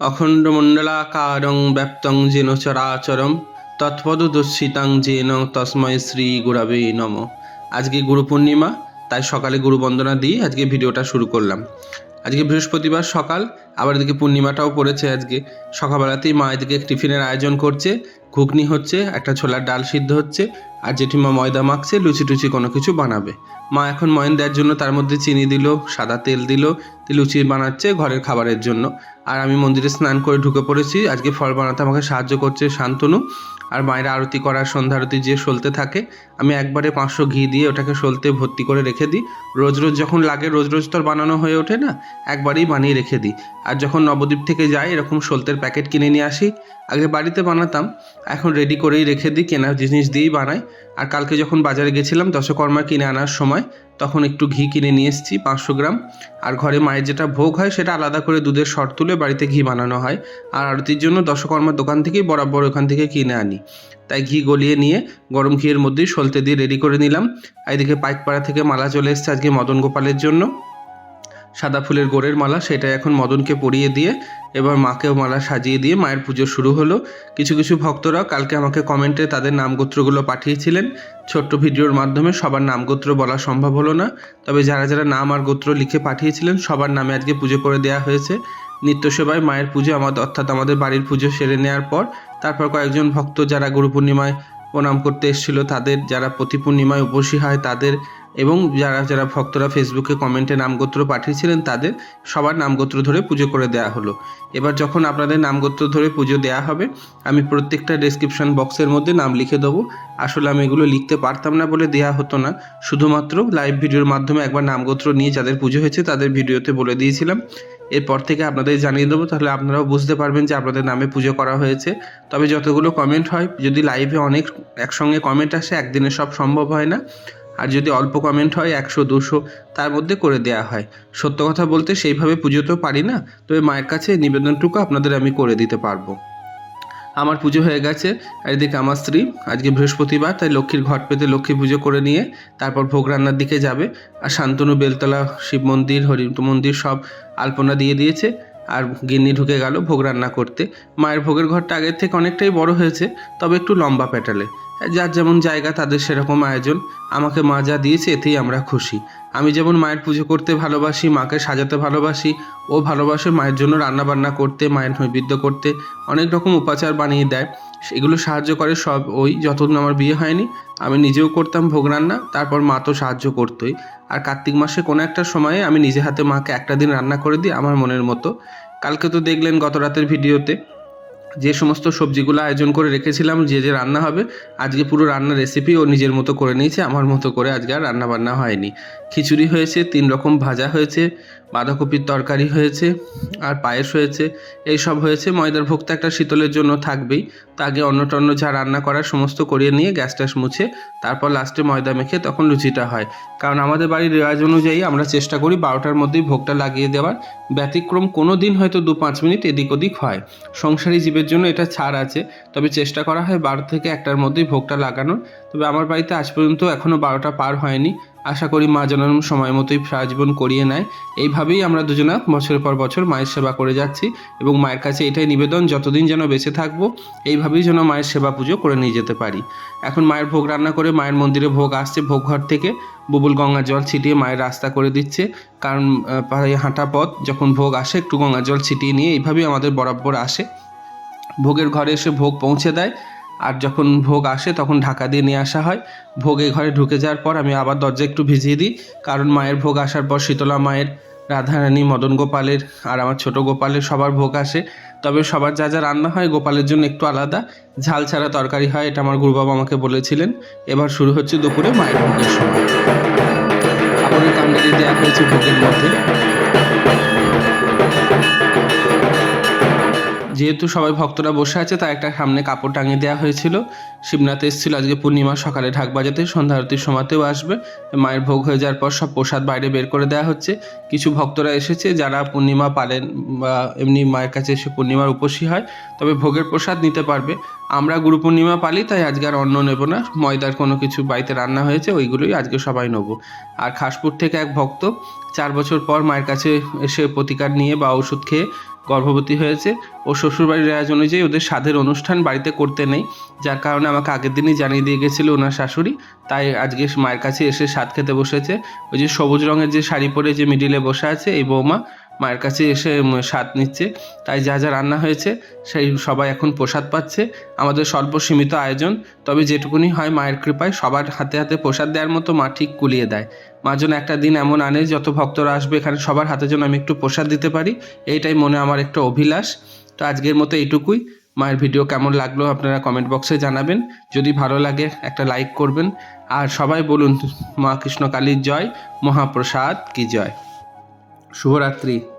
অখণ্ডমণ্ডলাকারং ব্যপ্তং যেন চরাচরম তৎপদদর্শিতাং যেন তস্ময় শ্রী গুরাবে নম আজকে গুরু পূর্ণিমা, তাই সকালে গুরু বন্দনা দিয়ে আজকে ভিডিওটা শুরু করলাম। আজকে বৃহস্পতিবার সকাল, আবার এদিকে পূর্ণিমাটাও পড়েছে আজকে। সকালবেলাতেই মা এদিকে টিফিনের আয়োজন করছে। ঘুগনি হচ্ছে, একটা ছোলার ডাল সিদ্ধ হচ্ছে, আর জেঠিমা ময়দা মাখছে, লুচি টুচি কোনো কিছু বানাবে। মা এখন ময়ন দেওয়ার জন্য তার মধ্যে চিনি দিল, সাদা তেল দিল লুচি বানাচ্ছে ঘরের খাবারের জন্য। আর আমি মন্দিরে স্নান করে ঢুকে পড়েছি, আজকে ফল বানাতে আমাকে সাহায্য করছে শান্তনু। আর মায়ের আরতি করার সন্ধ্যা আরতি যে সলতে থাকে, আমি একবারে পাঁচশো ঘি দিয়ে ওটাকে সলতে ভর্তি করে রেখে দিই। রোজ রোজ যখন লাগে, রোজ রোজ তো আর বানানো হয়ে ওঠে না, একবারেই বানিয়ে রেখে দিই। আর যখন নবদ্বীপ থেকে যাই, এরকম সলতের প্যাকেট কিনে নিয়ে আসি। আগে বাড়িতে বানাতাম এখন রেডি করেই রেখে দিই কেনা জিনিস দিয়েই বানাই। আর কালকে যখন বাজারে গেছিলাম, দশকর্মা কিনে আনার সময়, তখন একটু ঘি কিনে নিয়ে এসেছি, পাঁচশো গ্রাম। আর ঘরে মায়ের যেটা ভোগ হয়, সেটা আলাদা করে দুধের শর্ট তুলে বাড়িতে ঘি বানানো হয়। আর আরতির জন্য দশকর্মার দোকান থেকেই বরাবর ওখান থেকে কিনে আনি। তাই ঘি গলিয়ে নিয়ে গরম ঘিয়ের মধ্যেই সলতে দিয়ে রেডি করে নিলাম। এদিকে পাইকপাড়া থেকে মালা চলে এসছে আজকে মদন গোপালের জন্য। সাদা ফুলের গোড়ের মালা সেটা এখন মদনকে পরিয়ে দিয়ে এবার মাকেও মালা সাজিয়ে দিয়ে মায়ের পুজো শুরু হলো। কিছু কিছু ভক্তরা কালকে আমাকে কমেন্টে তাদের নামগোত্রগুলো পাঠিয়েছিলেন। ছোট্ট ভিডিওর মাধ্যমে সবার নামগোত্র বলা সম্ভব হলো না। তবে যারা যারা নাম আর গোত্র লিখে পাঠিয়েছিলেন, সবার নামে আজকে পুজো করে দেওয়া হয়েছে। নিত্য সেবায় মায়ের পুজো আমাদের অর্থাৎ আমাদের বাড়ির পুজো সেরে নেওয়ার পর, তারপর কয়েকজন ভক্ত যারা গুরু পূর্ণিমায় প্রণাম করতে এসেছিল, তাদের যারা প্রতি পূর্ণিমায় উপসী হয়, তাদের এবং যারা যারা ভক্তরা ফেসবুকে কমেন্টে নামগোত্র পাঠিয়েছিলেন, তাদের সবার নামগোত্র ধরে পুজো করে দেওয়া হলো। এবার যখন আপনাদের নামগোত্র ধরে পুজো দেওয়া হবে, আমি প্রত্যেকটা ডেসক্রিপশন বক্সের মধ্যে নাম লিখে দেবো। আসলে আমি এগুলো লিখতে পারতাম না বলে দেওয়া হতো না। শুধুমাত্র লাইভ ভিডিওর মাধ্যমে একবার নামগোত্র নিয়ে যাদের পুজো হয়েছে, তাদের ভিডিওতে বলে দিয়েছিলাম। এরপর থেকে আপনাদের জানিয়ে দেবো, তাহলে আপনারাও বুঝতে পারবেন যে আপনাদের নামে পুজো করা হয়েছে। তবে যতগুলো কমেন্ট হয়, যদি লাইভে অনেক একসঙ্গে কমেন্ট আসে, একদিনে সব সম্ভব হয় না। আর যদি অল্প কমেন্ট হয় একশো, দুশো, তার মধ্যে করে দেওয়া হয়। সত্য কথা বলতে সেইভাবে পুজো তো পারি না, তবে মায়ের কাছে নিবেদনটুকু আপনাদের আমি করে দিতে পারব। আমার পুজো হয়ে গেছে, আর এদিকে আমার স্ত্রী, আজকে বৃহস্পতিবার, তাই লক্ষ্মীর ঘট পেতে লক্ষ্মী পুজো করে নিয়ে তারপর ভোগ রান্নার দিকে যাবে। আর শান্তনু, বেলতলা, শিব মন্দির হরি মন্দির সব আলপনা দিয়ে দিয়েছে। আর গিন্নি ঢুকে গেল ভোগ রান্না করতে। মায়ের ভোগের ঘরটা আগের থেকে অনেকটাই বড় হয়েছে, তবে একটু লম্বা প্যাটালে যার যেমন জায়গা, তাদের সেরকম আয়োজন। আমাকে মা যা দিয়েছে, এতেই আমরা খুশি। আমি যেমন মায়ের পুজো করতে ভালোবাসি, মাকে সাজাতে ভালোবাসি, ও ভালোবাসে মায়ের জন্য রান্নাবান্না করতে, মায়ের নৈবেদ্য করতে, অনেক রকম উপাচার বানিয়ে দেয়। সেগুলো সাহায্য করে সব ওই, যতদিন আমার বিয়ে হয়নি, আমি নিজেও করতাম ভোগ রান্না, তারপর মা তো সাহায্য করতোই। আর কার্তিক মাসে কোনো একটা সময়ে আমি নিজে হাতে মাকে একটা দিন রান্না করে দিই আমার মনের মতো। কালকে তো দেখলেন গত রাতের ভিডিওতে যে সমস্ত সবজিগুলো আয়োজন করে রেখেছিলাম, যে যে রান্না হবে, আজকে পুরো রান্নার রেসিপি ও নিজের মতো করে নিয়েছে, আমার মতো করে আজকে আর রান্না বান্না হয়নি। খিচুড়ি হয়েছে, তিন রকম ভাজা হয়েছে বাঁধাকপির তরকারি হয়েছে আর পায়েস হয়েছে। এই সব হয়েছে। ময়দার ভোক্তা একটা শীতলের জন্য থাকবেই। তা আগে অন্য যা রান্না করার সমস্ত করিয়ে নিয়ে গ্যাস ট্যাস মুছে তারপর লাস্টে ময়দা মেখে তখন লুচিটা হয়। কারণ আমাদের বাড়ির রেওয়াজ অনুযায়ী আমরা চেষ্টা করি বারোটার মধ্যেই ভোগটা লাগিয়ে দেওয়ার। ব্যতিক্রম কোনো দিন হয়তো দু পাঁচ মিনিট এদিক ওদিক হয়। সংসারী জীবের জন্য এটা ছাড় আছে। তবে চেষ্টা করা হয় বারো থেকে একটার মধ্যেই ভোগটা লাগানোর। তবে আমার বাড়িতে আজ পর্যন্ত এখনও বারোটা পার হয়নি। আশা করি মা যেন সময় মতোই সারাজীবন করিয়ে নেয়। এইভাবেই আমরা দুজনা বছরের পর বছর মায়ের সেবা করে যাচ্ছি এবং মায়ের কাছে এটাই নিবেদন, যতদিন যেন বেঁচে থাকব, এইভাবেই যেন মায়ের সেবা পুজো করে নিয়ে যেতে পারি। এখন মায়ের ভোগ রান্না করে মায়ের মন্দিরে ভোগ আসছে ভোগ ঘর থেকে। বুবুল গঙ্গার জল ছিটিয়ে মায়ের রাস্তা করে দিচ্ছে। কারণ হাঁটা পথ, যখন ভোগ আসে একটু গঙ্গার জল ছিটিয়ে নিয়ে এইভাবেই আমাদের বরাবর আসে। ভোগের ঘরে এসে ভোগ পৌঁছে দেয়। আর যখন ভোগ আসে তখন ঢাকা দিয়ে নিয়ে আসা হয়। ভোগে ঘরে ঢুকে যাওয়ার পর আমি আবার দরজা একটু ভিজিয়ে দিই। কারণ মায়ের ভোগ আসার পর শীতলা মায়ের, রাধারানী, মদন গোপালের আর আমার ছোট গোপালের সবার ভোগ আসে। তবে সবার যা যা রান্না হয় গোপালের জন্য একটু আলাদা। ঝাল ছাড়া তরকারি হয় এটা আমার গুরুবাবা আমাকে বলেছিলেন। এবার শুরু হচ্ছে দুপুরে মায়ের ভোগের সময়। কাপড়ের কামড়ে দেওয়া হয়েছে ভোগের মধ্যে। যেহেতু সবাই ভক্তরা বসে আছে, তাই একটা সামনে কাপড় টাঙিয়ে দেওয়া হয়েছিল। শিবনাথ এসেছিল আজকে পূর্ণিমা সকালে ঢাক বাজাতে, সন্ধ্যা আরতির সময়তেও আসবে। মায়ের ভোগ হয়ে যাওয়ার পর সব প্রসাদ বাইরে বের করে দেওয়া হচ্ছে। কিছু ভক্তরা এসেছে যারা পূর্ণিমা পালেন বা এমনি মায়ের কাছে এসে পূর্ণিমার উপসী হয়, তবে ভোগের প্রসাদ নিতে পারবে। আমরা গুরু পূর্ণিমা পালি, তাই আজকে আর অন্ন নেব না। ময়দার কোনো কিছু বাড়িতে রান্না হয়েছে, ওইগুলোই আজকে সবাই নেব। আর খাসপুর থেকে এক ভক্ত, চার বছর পর মায়ের কাছে এসে প্রতিকার নিয়ে বা ওষুধ খেয়ে গর্ভবতী হয়েছে ও শ্বশুরবাড়ির রেওয়াজ অনুযায়ী ওদের সাধের অনুষ্ঠান বাড়িতে করতে নেই। যার কারণে আমাকে আগের দিনই জানিয়ে দিয়ে গেছিল ওনার শাশুড়ি। তাই আজকে মায়ের কাছে এসে স্বাদ খেতে বসেছে। ওই যে সবুজ রঙের যে শাড়ি পরে যে মিডিলে বসে আছে, এই বৌমা মায়ের কাছে এসে স্বাদ নিচ্ছে। তাই যা যা রান্না হয়েছে, সেই সবাই এখন প্রসাদ পাচ্ছে। আমাদের স্বল্প সীমিত আয়োজন। তবে যেটুকুনি হয় মায়ের কৃপায়, সবার হাতে হাতে প্রসাদ দেওয়ার মতো মা ঠিক কুলিয়ে দেয়। মা যেন একটা দিন এমন আনে, যত ভক্তরা আসবে এখানে সবার হাতে যেন আমি একটু প্রসাদ দিতে পারি। এইটাই মনে আমার একটা অভিলাষ। তো আজকের মতো এইটুকুই। মায়ের ভিডিও কেমন লাগল আপনারা কমেন্ট বক্সে জানাবেন। যদি ভালো লাগে, একটা লাইক করবেন। আর সবাই বলুন, মা কৃষ্ণ কালীর জয়, মহাপ্রসাদ কি জয়? Shoratri